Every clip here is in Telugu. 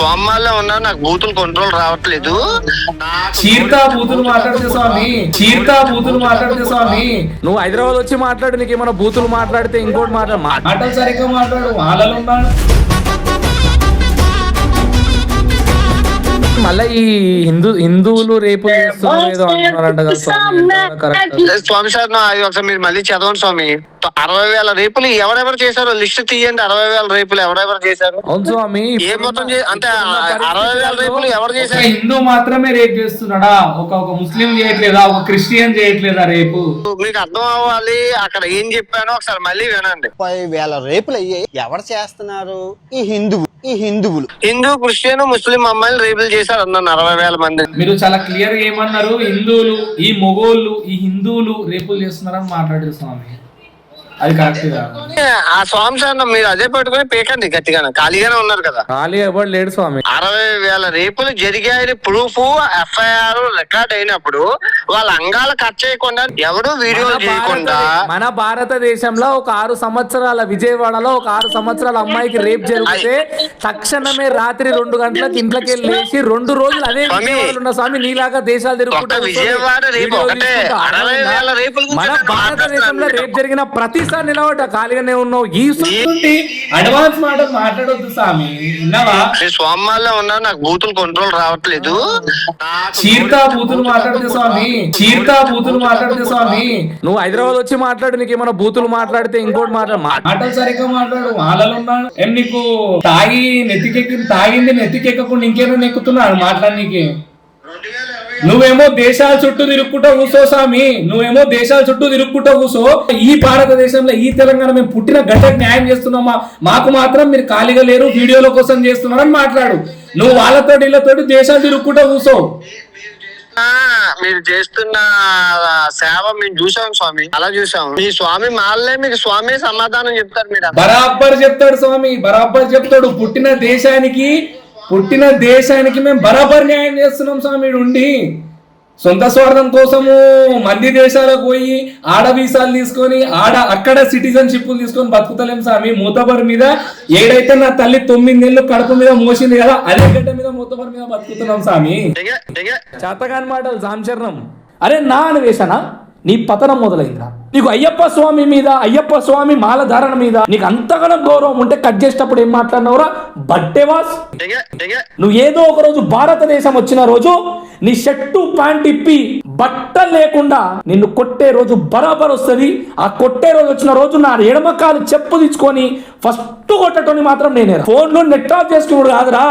సోమవారంలో ఉన్నా నాకు బూతులు కంట్రోల్ రావట్లేదు. నాకు చీర్తా బూతులు మాట్లాడితే స్వామి చీర్తా బూతులు మాట్లాడితే స్వామి. నువ్వు హైదరాబాద్ వచ్చి మాట్లాడు నీకు ఏమైనా బూతులు మాట్లాడితే ఇంకోటి మాట్లాడు. మాటలు సరిగ్గా మాట్లాడు వాళ్ళలో ఉన్నాడు. మళ్ళీ ఈ హిందూ హిందువులు రేపు చేస్తున్నారు ఏదో అంటున్నారంట కదా స్వామి? స్వామి సార్ నా అది ఒకసారి మీరు మళ్ళీ చదవండి స్వామి. అరవై వేల రేపులు ఎవరెవరు చేశారో లిస్ట్ తీయండి అరవై వేల రేపులు ఎవరెవరు చేశారు? ఏ మొత్తం అంటే అరవై వేల రేపులు ఎవరు చేశారు? హిందూ మాత్రమే రేప్ చేస్తున్నాడా? ఒక ఒక ముస్లిం చేయట్లేదా? ఒక క్రిస్టియన్ చేయట్లేదా రేపు? మీకు అర్థం అవ్వాలి అక్కడ ఏం చెప్పానో ఒకసారి మళ్ళీ వినండి. ముప్పై వేల రేపులు అయ్యాయి ఎవరు చేస్తున్నారు? ఈ హిందువు ఈ హిందువులు. హిందూ క్రిస్టియన్ ముస్లిం అమ్మాయిలు రేపులు చేశారు అన్నాను అరవై వేల మంది. మీరు చాలా క్లియర్గా ఏమన్నారు? హిందువులు ఈ మొగోళ్ళు ఈ హిందువులు రేపులు చేస్తున్నారని మాట్లాడారు స్వామి. అది కరెక్ట్ ఆ స్వామి సార్ మీరు అదే పట్టుకొని పేకండి గట్టిగానే ఖాళీగానే ఉన్నారు కదా ఖాళీ ఎవరు లేడు స్వామి అరవై వేల రేపులు జరిగాయని ప్రూఫ్ ఎఫ్ఐఆర్ రికార్డ్ అయినప్పుడు వాళ్ళ అంగాలు కట్ చేయకుండా ఎవడు వీడియో మన చేయకుండా మన భారతదేశంలో ఒక ఆరు సంవత్సరాల విజయవాడలో ఒక ఆరు సంవత్సరాల అమ్మాయికి రేప్ జరిగితే తక్షణమే రాత్రి రెండు గంటలకు ఇంట్లోకి వెళ్ళి లేచి రెండు రోజులు అదే ఉన్న స్వామి నీలాగా దేశాలు తిరుగుకుంటూ విజయవాడ రేపు ఒకటే అరవై? వేల రేపుల మన భారతదేశంలో. రేప్ జరిగిన ప్రతిసారి నిలబడ్డ ఖాళీగానే ఉన్నావు. ఈ? అడ్వాన్స్ మాట మాట్లాడొద్దు స్వామి. నేను సోమవారంలో ఉన్నా నాకు బూతులు కంట్రోల్ రావట్లేదు. నాకు చీర్తా బూతులు మాట్లాడితే స్వామి. చీర్తా బూతులు మాట్లాడితే స్వామి. నువ్వు హైదరాబాద్ వచ్చి మాట్లాడు నీకు ఏమైనా బూతులు మాట్లాడితే ఇంకోటి మాట్లాడు. మాటలు సరిగ్గా మాట్లాడు. వాళ్ళలో ఉన్నాడు ఏం నీకు తాగి నెత్తికెక్కి తాగింది నెత్తికెక్కకుండా ఇంకేమైనా ఎక్కుతున్నాడు మాట్లాడనీకి. నువ్వేమో దేశాల చుట్టూ తిరుక్కుంటా కూసో స్వామి నువ్వేమో దేశాల చుట్టూ తిరుక్కుంటా కూసో. ఈ భారతదేశంలో ఈ తెలంగాణ మేము పుట్టిన గడ్డకు న్యాయం చేస్తున్నామా? మాకు మాత్రం మీరు ఖాళీగా లేరు వీడియోల కోసం చేస్తున్నారని మాట్లాడు. నువ్వు వాళ్ళతో వీళ్ళతోటి దేశాలు తిరుక్కుంటా కూసో. మీరు చేస్తున్న సేవ మేము చూసాం స్వామి. అలా చూసాం మీ స్వామి మాలే మీకు స్వామి సమాధానం చెప్తారు మీరు. బరాబర్ చెప్తాడు స్వామి. బరాబర్ చెప్తాడు. పుట్టిన దేశానికి పుట్టిన దేశానికి మేము బరాబర్ న్యాయం చేస్తున్నాం స్వామి ఉండి. సొంత స్వార్థం కోసము మంది దేశాలకు పోయి ఆడ వీసాలు తీసుకొని ఆడ అక్కడ సిటిజన్షిప్ తీసుకొని బతుకుతలేం స్వామి. మూతబర్ మీద ఏడైతే నా తల్లి తొమ్మిది నెలలు కడుపు మీద మోసింది కదా అదే గడ్డ మీద మూతబర్ మీద బతుకుతున్నాం స్వామి. చేతగాని మాటలు సాంశరణం. అరే నా అన్వేషణ నీ పతనం మొదలైందా నీకు అయ్యప్ప స్వామి మీద అయ్యప్ప స్వామి మాల ధారణ మీద నీకు అంతగానం గౌరవం ఉంటే కట్ చేసేటప్పుడు ఏం మాట్లాడినవరా? బట్టేవాస్. నువ్వు ఏదో ఒక రోజు భారతదేశం వచ్చిన రోజు నీ షర్టు ప్యాంట్ ఇప్పి బట్ట లేకుండా నిన్ను కొట్టే రోజు బరాబర్ వస్తుంది. ఆ కొట్టే రోజు వచ్చిన రోజు నా ఎడమ కాలు చెప్పు తీసుకొని ఫస్ట్ కొట్టటోని మాత్రం నేనే ఫోన్లో నెట్ ఆఫ్ చేసుకున్నాడు కాదురా.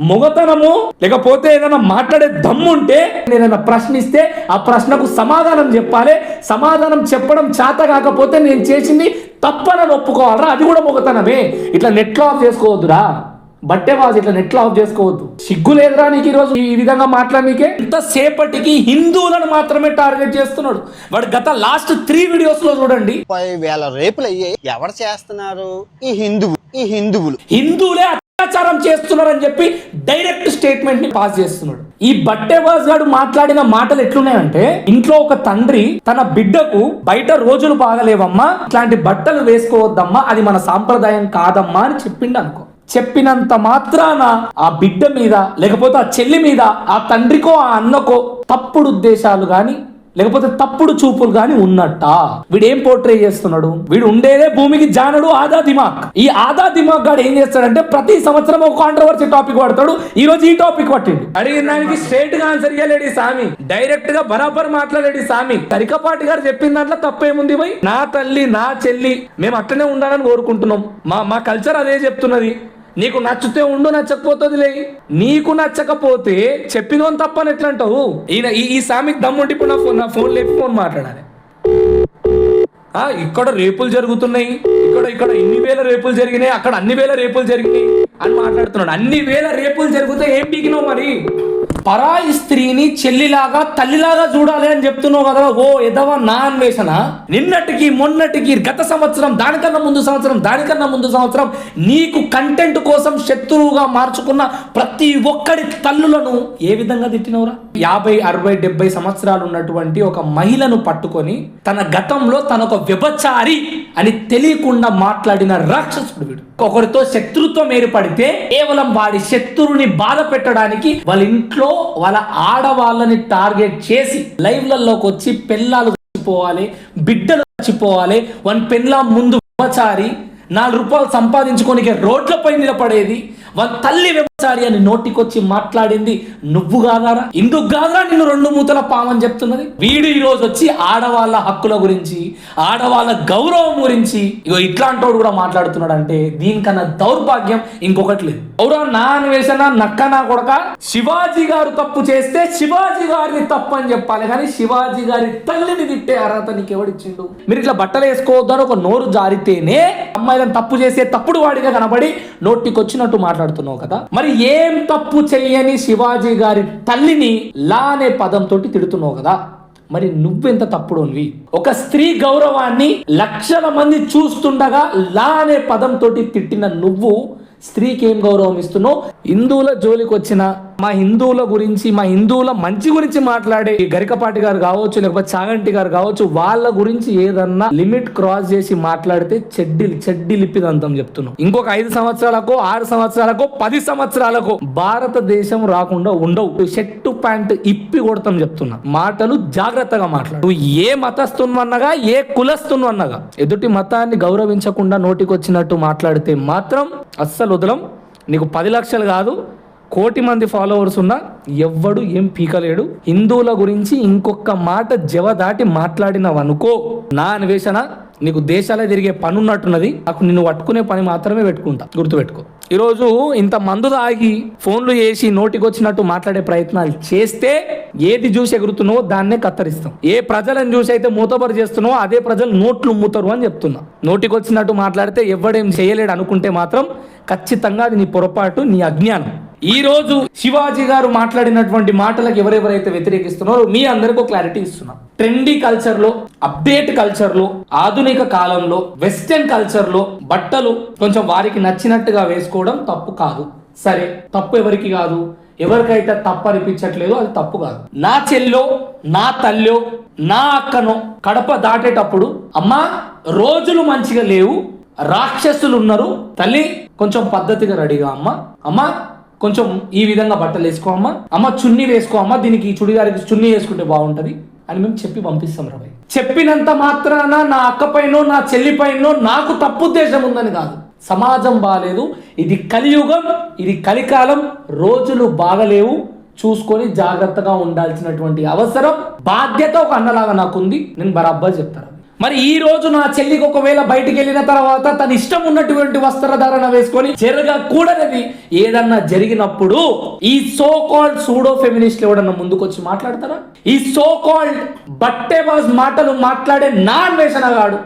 మొగతనము లేకపోతే ఏదైనా మాట్లాడే దమ్ము ఉంటే నేనైనా ప్రశ్నిస్తే ఆ ప్రశ్నకు సమాధానం చెప్పాలి. సమాధానం చెప్పడం చేత కాకపోతే నేను చేసింది తప్పనని ఒప్పుకోవాలరా? అది కూడా మొగతనమే. ఇట్లా నెట్లో ఆఫ్ చేసుకోవద్దురా. బట్టే వాజ్ ఇట్లా నెట్లో ఆఫ్ చేసుకోవద్దు. సిగ్గు లేదురా నీకు ఈరోజు ఈ విధంగా మాట్లాడనీకే? ఇంతసేపటికి హిందువులను మాత్రమే టార్గెట్ చేస్తున్నాడు. వాడు గత లాస్ట్ త్రీ వీడియోస్లో చూడండి. ముప్పై వేల రేపులు అయ్యాయి ఎవరు చేస్తున్నారు? ఈ హిందువు ఈ హిందువులు. హిందువులే అత్యాచారం చేస్తున్నారని చెప్పి డైరెక్ట్ స్టేట్మెంట్ని పాస్ చేస్తున్నాడు. ఈ బట్టేబాజ్ గారు మాట్లాడిన మాటలు ఎట్లున్నాయంటే ఇంట్లో ఒక తండ్రి తన బిడ్డకు బయట రోజులు బాగలేవమ్మా ఇట్లాంటి బట్టలు వేసుకోవద్దమ్మా అది మన సాంప్రదాయం కాదమ్మా అని చెప్పిండు అనుకో చెప్పినంత మాత్రాన ఆ బిడ్డ మీద లేకపోతే ఆ చెల్లి మీద ఆ తండ్రికో ఆ అన్నకో తప్పుడు ఉద్దేశాలు గాని లేకపోతే తప్పుడు చూపులు కానీ ఉన్నట్ట? వీడు ఏం పోర్ట్రే చేస్తున్నాడు? వీడు ఉండేదే భూమికి జానడు ఆదా దిమాక్ ఈ ఆదా దిమాక్ గాడు ఏం చేస్తాడంటే ప్రతి సంవత్సరం ఒక కాంట్రవర్సీ టాపిక్ పడతాడు ఈ రోజు ఈ టాపిక్ పట్టిండు. అడిగిన దానికి స్ట్రేట్గా ఆన్సర్ ఇవ్వలేడు సామి. డైరెక్ట్గా బరాబర్ మాట్లాడాడు సామి. తరికపాటి గారు చెప్పిన దాంట్లో తప్పేముంది భయ్ నా తల్లి నా చెల్లి మేము అట్లనే ఉండాలని కోరుకుంటున్నాం. మా మా కల్చర్ అదే చెప్తున్నది. నీకు నచ్చితే ఉండు నచ్చకపోతుంది లే నీకు నచ్చకపోతే చెప్పినోని తప్పని ఎట్లా అంటావు ఈయన ఈ ఈ సామికి దమ్ముంటే ఇప్పుడు నా ఫోన్ నా ఫోన్ లేపి ఫోన్ మాట్లాడాలి. ఆ, ఇక్కడ రేపులు జరుగుతున్నాయి. ఇక్కడ ఇక్కడ ఇన్ని వేల రేపులు జరిగినాయి. అక్కడ అన్ని వేల రేపులు జరిగినాయి అని మాట్లాడుతున్నాడు. అన్ని వేల రేపులు జరిగితే ఏం పీకినావు మరి? పరాయి స్త్రీని చెల్లిలాగా తల్లిలాగా చూడాలి అని చెప్తున్నావు కదా ఓ ఎదవ నా అన్వేషణ. నిన్నటికి మొన్నటికి గత సంవత్సరం దానికన్నా ముందు సంవత్సరం దానికన్నా ముందు సంవత్సరం నీకు కంటెంట్ కోసం శత్రువుగా మార్చుకున్న ప్రతి ఒక్కడి తల్లులను ఏ విధంగా తిట్టినవురా? యాభై అరవై డెబ్బై సంవత్సరాలు ఉన్నటువంటి ఒక మహిళను పట్టుకొని తన గతంలో తన ఒక వ్యభచారి అని తెలియకుండా మాట్లాడిన రాక్షసుడు వీడు. ఒకరితో శత్రుత్వం ఏర్పడితే కేవలం వాడి శత్రువుని బాధ పెట్టడానికి వాళ్ళ ఇంట్లో వాళ్ళ ఆడవాళ్ళని టార్గెట్ చేసి లైవ్లలోకి వచ్చి పెళ్ళాలు చచ్చిపోవాలి బిడ్డలు చచ్చిపోవాలి వన్ పెళ్ళ ముందు ఉపచారి నాలుగు రూపాయలు సంపాదించుకోనికి రోడ్లపై నిలబడేది వాళ్ళ తల్లి వ్యభచారి అని నోటికొచ్చి మాట్లాడింది నువ్వు కాదారా ఇందుకు కాదా నిన్ను రెండు మూతల పామని చెప్తున్నది? వీడు ఈ రోజు వచ్చి ఆడవాళ్ళ హక్కుల గురించి ఆడవాళ్ళ గౌరవం గురించి ఇగో ఇట్లాంటోడు కూడా మాట్లాడుతున్నాడు అంటే దీనికన్నా దౌర్భాగ్యం ఇంకొకటి లేదు. అవురా నా అన్వేషణ నక్క నా కొడక శివాజీ గారు తప్పు చేస్తే శివాజీ గారిని తప్పు అని చెప్పాలి. కానీ శివాజీ గారి తల్లిని తిట్టే అర్హత నీకు ఎవడిచ్చిండు మీరు ఇట్లా బట్టలు వేసుకోవద్దని ఒక నోరు జారితేనే అమ్మాయిలను తప్పు చేసే తప్పుడు వాడిగా కనబడి నోటికొచ్చినట్టు మాట్లాడుతున్నావు కదా. మరి ఏం తప్పు చెయ్యని శివాజీ గారి తల్లిని లా అనే పదంతో తిడుతున్నావు కదా. మరి నువ్వెంత తప్పుడువి ఒక స్త్రీ గౌరవాన్ని లక్షల మంది చూస్తుండగా లా అనే పదంతో తిట్టిన నువ్వు స్త్రీకి ఏం గౌరవం ఇస్తున్నావు? హిందువుల జోలికి వచ్చిన మా హిందువుల గురించి మా హిందువుల మంచి గురించి మాట్లాడే ఈ గరికపాటి గారు కావచ్చు లేకపోతే చాగంటి గారు కావచ్చు వాళ్ళ గురించి ఏదన్నా లిమిట్ క్రాస్ చేసి మాట్లాడితే చెడ్డి చెడ్డి లిప్పిదంతం చెప్తున్నాం. ఇంకొక ఐదు సంవత్సరాలకు ఆరు సంవత్సరాలకు పది సంవత్సరాలకు భారతదేశం రాకుండా ఉండవు. షర్టు ప్యాంట్ ఇప్పి కొడతాం చెప్తున్నా. మాటలు జాగ్రత్తగా మాట్లాడు. నువ్వు ఏ మతస్తున్నగా ఏ కులస్తున్నగా ఎదుటి మతాన్ని గౌరవించకుండా నోటికొచ్చినట్టు మాట్లాడితే మాత్రం అస్సలు వదలం. నీకు పది లక్షలు కాదు కోటి మంది ఫాలోవర్స్ ఉన్నా ఎవ్వడు ఏం పీకలేడు. హిందువుల గురించి ఇంకొక మాట జవ దాటి మాట్లాడినవనుకో నా అన్వేషణ నీకు దేశాలే తిరిగే పని ఉన్నట్టున్నది నాకు నిన్ను పట్టుకునే పని మాత్రమే పెట్టుకుంటా. గుర్తుపెట్టుకో. ఈరోజు ఇంత మందు తాగి ఫోన్లు చేసి నోటికొచ్చినట్టు మాట్లాడే ప్రయత్నాలు చేస్తే ఏది చూసి ఎగురుతున్నావో దాన్నే కత్తరిస్తాం. ఏ ప్రజలను చూసి అయితే మూతపరి చేస్తున్నావో అదే ప్రజలు నోట్లు మూతరు అని చెప్తున్నా. నోటికొచ్చినట్టు మాట్లాడితే ఎవడేం చేయలేడు అనుకుంటే మాత్రం ఖచ్చితంగా అది నీ పొరపాటు నీ అజ్ఞానం. ఈ రోజు శివాజీ గారు మాట్లాడినటువంటి మాటలకు ఎవరెవరైతే వ్యతిరేకిస్తున్నారో మీ అందరికీ క్లారిటీ ఇస్తున్నా. ట్రెండీ కల్చర్లో అప్డేట్ కల్చర్లో ఆధునిక కాలంలో వెస్టర్న్ కల్చర్లో బట్టలు కొంచెం వారికి నచ్చినట్టుగా వేసుకోవడం తప్పు కాదు. సరే తప్పు ఎవరికి కాదు? ఎవరికైతే తప్పు అనిపించట్లేదో అది తప్పు కాదు. నా చెల్లో నా తల్లో నా అక్కనో కడప దాటేటప్పుడు అమ్మా రోజులు మంచిగా లేవు రాక్షసులు ఉన్నారు తల్లి కొంచెం పద్ధతిగా రెడీగా అమ్మ. అమ్మ కొంచెం ఈ విధంగా బట్టలు వేసుకో అమ్మ. అమ్మ చున్నీ వేసుకో అమ్మ. దీనికి ఈ చుడిదారికి చున్నీ వేసుకుంటే బాగుంటది అని మేము చెప్పి పంపిస్తాం రవి. చెప్పినంత మాత్రాన నా అక్క పైనో నా చెల్లి పైనో నాకు తప్పు ఉద్దేశం ఉందని కాదు. సమాజం బాగాలేదు ఇది కలియుగం ఇది కలికాలం. రోజులు బాగలేవు. చూసుకొని జాగ్రత్తగా ఉండాల్సినటువంటి అవసరం బాధ్యత ఒక అన్నలాగా నాకుంది. నేను బరాబ్బర్ చెప్తాను. మరి ఈ రోజు నా చెల్లికి ఒకవేళ బయటికి వెళ్ళిన తర్వాత తన ఇష్టం ఉన్నటువంటి వస్త్రధారణ వేసుకొని జరగకూడనిది ఏదన్నా జరిగినప్పుడు ఈ సో కాల్డ్ సూడో ఫెమినిస్ట్ ఎవడన్నా ముందుకొచ్చి మాట్లాడతారా? ఈ సో కాల్డ్ బట్టే మాటలు మాట్లాడే నా అన్వేషణ గాడు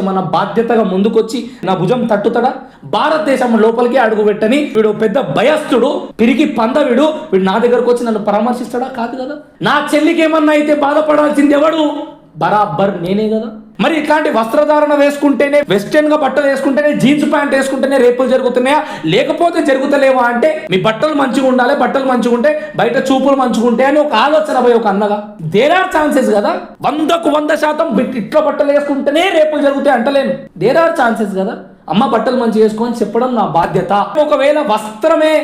మన బాధ్యతగా ముందుకొచ్చి నా భుజం తట్టుతాడా? భారతదేశం లోపలికి అడుగు పెట్టని వీడు పెద్ద భయస్థుడు పిరికి పందవిడు వీడు నా దగ్గరకు వచ్చి నన్ను పరామర్శిస్తాడా? కాదు కదా. నా చెల్లికి ఏమన్నా అయితే బాధపడాల్సింది ఎవడు? బరాబర్ నేనే కదా. మరి ఇట్లాంటి వస్త్రధారణ వేసుకుంటేనే వెస్టర్న్గా బట్టలు వేసుకుంటేనే జీన్స్ ప్యాంట్ వేసుకుంటేనే రేపులు జరుగుతున్నాయా? లేకపోతే జరుగుతలేవా అంటే మీ బట్టలు మంచిగా ఉండాలి బట్టలు మంచిగా ఉంటే బయట చూపులు మంచిగా ఉంటాయి అని ఒక ఆలోచన పోయి ఒక అన్నగా. దేర్ ఆర్ ఛాన్సెస్ కదా. వందకు వంద శాతం ఇట్లా బట్టలు వేసుకుంటేనే రేపులు జరుగుతాయి అంటలేను. దేర్ ఆర్ ఛాన్సెస్ కదా. అమ్మ బట్టలు మంచిగా వేసుకొని చెప్పడం నా బాధ్యత. ఒకవేళ వస్త్రమే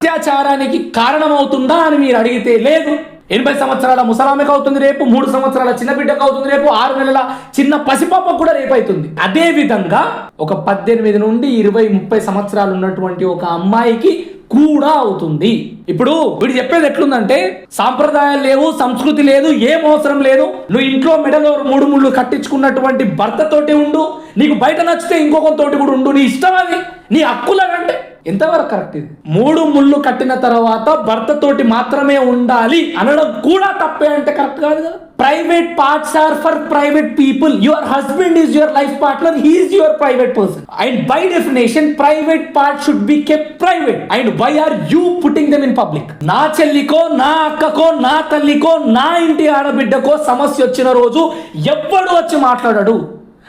అత్యాచారానికి కారణమవుతుందా అని మీరు అడిగితే లేదు. ఎనభై సంవత్సరాల ముసలామెకు అవుతుంది రేపు మూడు సంవత్సరాల చిన్న బిడ్డకు అవుతుంది రేపు ఆరు నెలల చిన్న పసిపాపకు కూడా రేపు అవుతుంది. అదే విధంగా ఒక పద్దెనిమిది నుండి ఇరవై ముప్పై సంవత్సరాలు ఉన్నటువంటి ఒక అమ్మాయికి కూడా అవుతుంది. ఇప్పుడు వీడు చెప్పేది ఎట్లుందంటే సాంప్రదాయాలు లేవు సంస్కృతి లేదు ఏం అవసరం లేదు నువ్వు ఇంట్లో మెడలో మూడు ముళ్ళు కట్టించుకున్నటువంటి భర్తతోటి ఉండు నీకు బయట నచ్చితే ఇంకొకరితోటి కూడా ఉండు నీ ఇష్టం అది నీ హక్కులనంటే ఎంతవరకు కరెక్ట్ ఇది? మూడు ముళ్ళు కట్టిన తర్వాత భర్తతోటి మాత్రమే ఉండాలి అనడం కూడా తప్పే అంటే కరెక్ట్ కాదు కదా? Private parts are for private people your husband is your life partner he is your private person and by definition private part should be kept private and why are you putting them in public నా చెల్లికో నా అక్కకో నా తల్లికో నా ఇంటి ఆడబిడ్డకో సమస్య వచ్చిన రోజు ఎవ్వడు వచ్చి మాట్లాడాడు.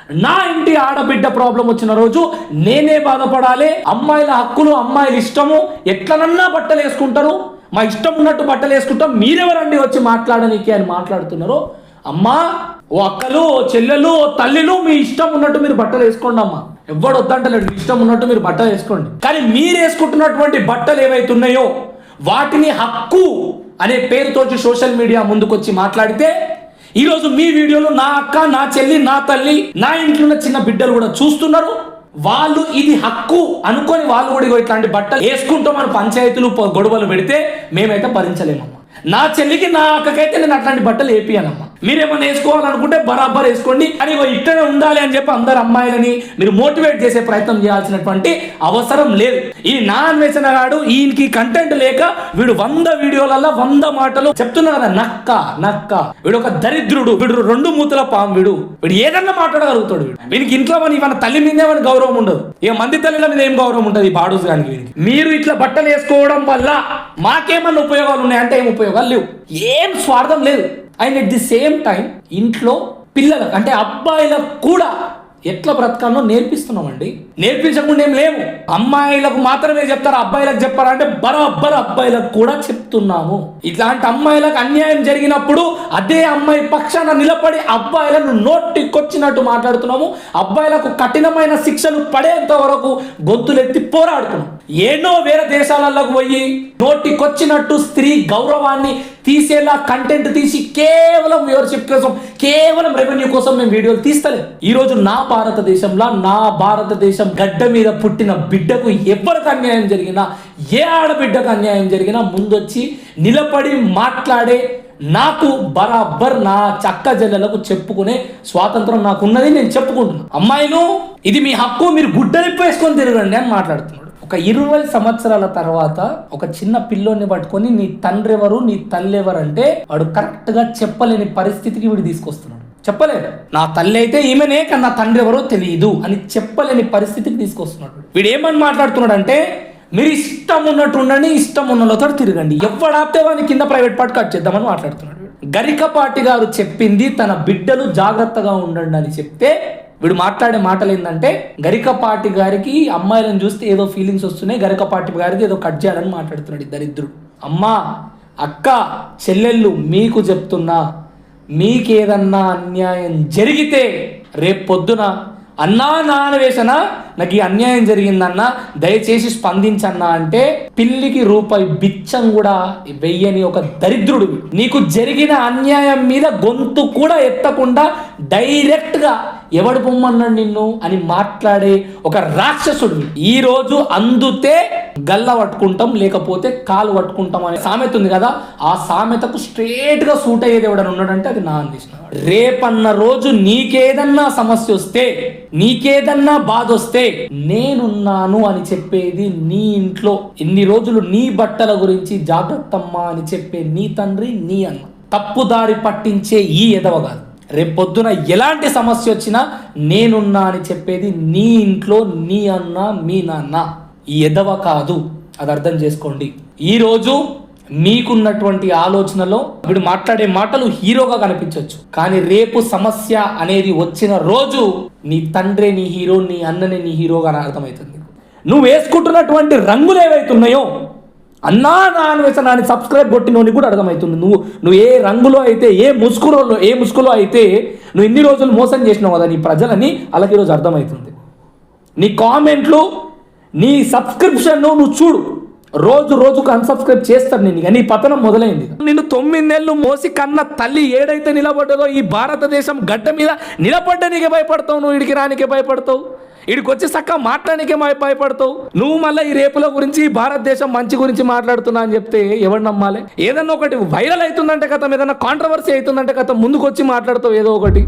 నా ఇంటి ఆడబిడ్డ ప్రాబ్లం వచ్చిన రోజు నేనే బాధపడాలి అమ్మాయిల హక్కులు అమ్మాయిల ఇష్టము ఎట్లనన్నా బట్టలు వేసుకుంటారు మా ఇష్టం ఉన్నట్టు బట్టలు వేసుకుంటాం మీరెవరండి వచ్చి మాట్లాడనీకి అని మాట్లాడుతున్నారు? అమ్మా ఓ అక్కలు ఓ చెల్లెలు ఓ తల్లిలు మీ ఇష్టం ఉన్నట్టు మీరు బట్టలు వేసుకోండి అమ్మా. ఎవడు వద్దంటలేడు మీ ఇష్టం ఉన్నట్టు మీరు బట్టలు వేసుకోండి. కానీ మీరు వేసుకుంటున్నటువంటి బట్టలు ఏవైతున్నాయో వాటిని హక్కు అనే పేరుతో సోషల్ మీడియా ముందుకొచ్చి మాట్లాడితే ఈరోజు మీ వీడియోలో నా అక్క నా చెల్లి నా తల్లి నా ఇంట్లో ఉన్న చిన్న బిడ్డలు కూడా చూస్తున్నారు. వాళ్ళు ఇది హక్కు అనుకొని వాళ్ళు కూడా ఇట్లాంటి బట్టలు వేసుకుంటామని పంచాయతీలు గొడవలు పెడితే మేమైతే భరించలేమమ్మా. నా చెల్లికి నా అక్కకైతే నేను అట్లాంటి బట్టలు వేపియానమ్మా మీరేమన్నా వేసుకోవాలనుకుంటే బరాబర్ వేసుకోండి. అని ఇక్కడే ఉండాలి అని చెప్పి అందరు అమ్మాయిలని మీరు మోటివేట్ చేసే ప్రయత్నం చేయాల్సినటువంటి అవసరం లేదు. ఈ నా అన్వేషణ గాడు ఈయనకి కంటెంట్ లేక వీడు వంద వీడియోలలో వంద మాటలు చెప్తున్నా కదా నక్క నక్క. వీడు ఒక దరిద్రుడు వీడు రెండు మూతల పాము వీడు. వీడు ఏదన్నా మాట్లాడగలుగుతాడు వీడికి ఇంట్లో మన ఇవన్న తల్లి మీద ఏమైనా గౌరవం ఉండదు. ఇక మంది తల్లిల మీద ఏం గౌరవం ఉంటుంది ఈ బాడూస్ గానికి వీడికి మీరు ఇట్లా బట్టలు వేసుకోవడం వల్ల మాకేమన్నా ఉపయోగాలు ఉన్నాయంటే ఏం ఉపయోగాలు లేవు. ఏం స్వార్థం లేదు. And at the same time ఇంట్లో పిల్లలకు అంటే అబ్బాయిలకు కూడా ఎట్లా బ్రతకాలో నేర్పిస్తున్నామండి. నేర్పించకుండా ఏం లేము అమ్మాయిలకు మాత్రమే చెప్తారు అబ్బాయిలకు చెప్పారా అంటే బరాబర్ అబ్బాయిలకు కూడా చెప్తున్నాము. ఇట్లాంటి అమ్మాయిలకు అన్యాయం జరిగినప్పుడు అదే అమ్మాయి పక్షాన నిలబడి అబ్బాయిలను నోటికొచ్చినట్టు మాట్లాడుతున్నాము. అబ్బాయిలకు కఠినమైన శిక్షలు పడేంత వరకు గొంతులెత్తి పోరాడుతున్నాం. ఎన్నో వేరే దేశాలకు పోయి నోటికొచ్చినట్టు స్త్రీ గౌరవాన్ని తీసేలా కంటెంట్ తీసి కేవలం వ్యూవర్షిప్ కోసం కేవలం రెవెన్యూ కోసం మేము వీడియోలు తీస్తలేం. ఈరోజు నా భారతదేశంలో నా భారతదేశం గడ్డ మీద పుట్టిన బిడ్డకు ఎవరికి అన్యాయం జరిగినా ఏ ఆడబిడ్డకు అన్యాయం జరిగినా ముందొచ్చి నిలబడి మాట్లాడే నాకు బరాబర్ నా చక్క జల్లలకు చెప్పుకునే స్వాతంత్రం నాకు ఉన్నది నేను చెప్పుకుంటున్నాను అమ్మాయిను ఇది మీ హక్కు మీరు గుడ్డలిప్పేసుకొని తిరగండి అని మాట్లాడుతున్నాడు. ఒక ఇరవై సంవత్సరాల తర్వాత ఒక చిన్న పిల్లోని పట్టుకొని నీ తండ్రి ఎవరు నీ తల్లి ఎవరు అంటే వాడు కరెక్ట్గా చెప్పలేని పరిస్థితికి వీడు తీసుకొస్తున్నాడు. చెప్పలేడు నా తల్లి అయితే ఈమెనే కానీ నా తండ్రి ఎవరో తెలియదు అని చెప్పలేని పరిస్థితికి తీసుకొస్తున్నాడు వీడు. ఏమని మాట్లాడుతున్నాడు అంటే మీరు ఇష్టం ఉన్నట్టు ఉండండి ఇష్టం ఉన్నలతో తిరగండి. ఎవడు ఆపితే కింద ప్రైవేట్ పార్ట్ కట్ చేద్దామని మాట్లాడుతున్నాడు గరికపాటి గారు చెప్పింది తన బిడ్డలు జాగ్రత్తగా ఉండండి అని చెప్తే వీడు మాట్లాడే మాటలు ఏంటంటే గరికపాటి గారికి అమ్మాయిలను చూస్తే ఏదో ఫీలింగ్స్ వస్తున్నాయి గరికపాటి గారికి ఏదో కట్ చేయాలని మాట్లాడుతున్నాడు దరిద్రుడు. అమ్మా అక్క చెల్లెళ్ళు మీకు చెప్తున్నా మీకేదన్నా అన్యాయం జరిగితే రేపు పొద్దున అన్నా నా నాకు ఈ అన్యాయం జరిగిందన్నా దయచేసి స్పందించన్నా అంటే పిల్లికి రూపాయి బిచ్చం కూడా వెయ్యని ఒక దరిద్రుడు నీకు జరిగిన అన్యాయం మీద గొంతు కూడా ఎత్తకుండా డైరెక్ట్గా ఎవడు పొమ్మన్నాడు నిన్ను అని మాట్లాడే ఒక రాక్షసుడు ఈరోజు అందుతే గల్ల పట్టుకుంటాం లేకపోతే కాలు పట్టుకుంటాం అనే సామెత ఉంది కదా ఆ సామెతకు స్ట్రేట్గా సూట్ అయ్యేది ఎవడని ఉన్నాడంటే అది నా అందించిన రేపన్న రోజు నీకేదన్నా సమస్య వస్తే నీకేదన్నా బాధ వస్తే నేనున్నాను అని చెప్పేది నీ ఇంట్లో. ఇన్ని రోజులు నీ బట్టల గురించి జాగ్రత్తమ్మా అని చెప్పే నీ తండ్రి నీ అన్న. తప్పుదారి పట్టించే ఈ ఎదవ కాదు. రేపు పొద్దున ఎలాంటి సమస్య వచ్చినా నేనున్నా అని చెప్పేది నీ ఇంట్లో నీ అన్న మీ నాన్న. ఈ ఎదవ కాదు. అది అర్థం చేసుకోండి. ఈరోజు మీకున్నటువంటి ఆలోచనలో వీడు మాట్లాడే మాటలు హీరోగా కనిపించవచ్చు కానీ రేపు సమస్య అనేది వచ్చిన రోజు నీ తండ్రి నీ హీరో నీ అన్ననే నీ హీరోగా అర్థమవుతుంది. నువ్వు వేసుకుంటున్నటువంటి రంగులు ఏవైతున్నాయో అన్నా నా అన్వేషణాన్ని సబ్స్క్రైబ్ కొట్టినోని కూడా అర్థమవుతుంది. నువ్వు నువ్వు ఏ రంగులో అయితే ఏ ముసుకులో ఏ ముసుకులో అయితే నువ్వు ఇన్ని రోజులు మోసం చేసినావు కదా నీ ప్రజలని అలాగే ఈరోజు అర్థమవుతుంది. నీ కామెంట్లు నీ సబ్స్క్రిప్షన్ నువ్వు చూడు. రోజు రోజుకు అన్సబ్స్క్రైబ్ చేస్తాను నేను ఇక. నీ పతనం మొదలైంది. నిన్ను తొమ్మిది నెలలు మోసి కన్న తల్లి ఏడైతే నిలబడ్డదో ఈ భారతదేశం గడ్డ మీద నిలబడ్డనికే భయపడతావు నువ్వు ఇడికి రానికే భయపడతావు. ఇడికి వచ్చి చక్క మాట్లాడడానికే భయపడతావు? నువ్వు మళ్ళీ ఈ రేపుల గురించి భారతదేశం మంచి గురించి మాట్లాడుతున్నా అని చెప్తే ఎవరు నమ్మాలి? ఏదన్నా ఒకటి వైరల్ అవుతుందంటే కథం ఏదన్నా కాంట్రవర్సీ అవుతుందంటే కథం ముందుకు వచ్చి మాట్లాడతావు ఏదో ఒకటి.